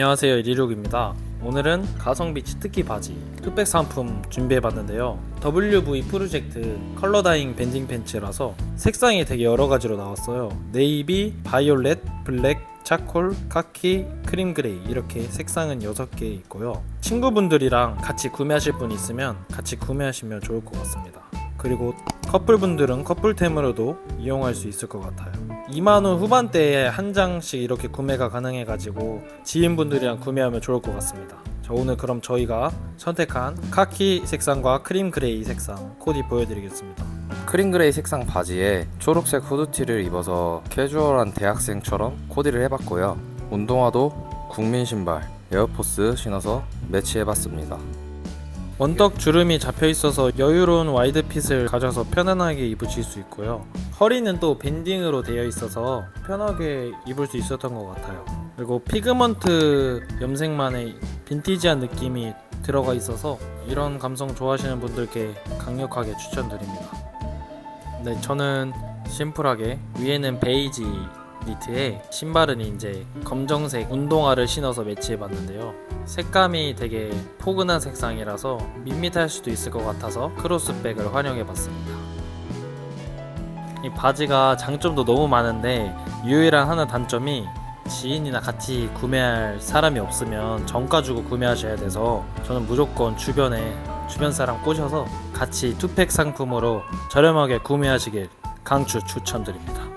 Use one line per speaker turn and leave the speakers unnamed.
안녕하세요 이리룩입니다. 오늘은 가성비 치트키 바지 투백 상품 준비해봤는데요. WV 프로젝트 컬러다잉 밴딩 팬츠라서 색상이 되게 여러 가지로 나왔어요. 네이비, 바이올렛, 블랙, 차콜, 카키, 크림 그레이 이렇게 색상은 6개 있고요. 친구분들이랑 같이 구매하실 분 있으면 같이 구매하시면 좋을 것 같습니다. 그리고 커플분들은 커플템으로도 이용할 수 있을 것 같아요 2만원 후반대에 한 장씩 이렇게 구매가 가능해가지고 지인분들이랑 구매하면 좋을 것 같습니다 자 오늘 그럼 저희가 선택한 카키 색상과 크림 그레이 색상 코디 보여드리겠습니다
크림 그레이 색상 바지에 초록색 후드티를 입어서 캐주얼한 대학생처럼 코디를 해봤고요. 운동화도 국민 신발 에어포스 신어서 매치해봤습니다.
원떡 주름이 잡혀 있어서 여유로운 와이드 핏을 가져서 편안하게 입으실 수 있고요. 허리는 또 밴딩으로 되어 있어서 편하게 입을 수 있었던 것 같아요. 그리고 피그먼트 염색만의 빈티지한 느낌이 들어가 있어서 이런 감성 좋아하시는 분들께 강력하게 추천드립니다. 네, 저는 심플하게 위에는 베이지 니트에 신발은 이제 검정색 운동화를 신어서 매치해봤는데요. 색감이 되게 포근한 색상이라서 밋밋할 수도 있을 것 같아서 크로스백을 활용해봤습니다. 이 바지가 장점도 너무 많은데 유일한 하나 단점이 지인이나 같이 구매할 사람이 없으면 정가 주고 구매하셔야 돼서 저는 무조건 주변에 주변 사람 꼬셔서 같이 투팩 상품으로 저렴하게 구매하시길 강추 추천드립니다.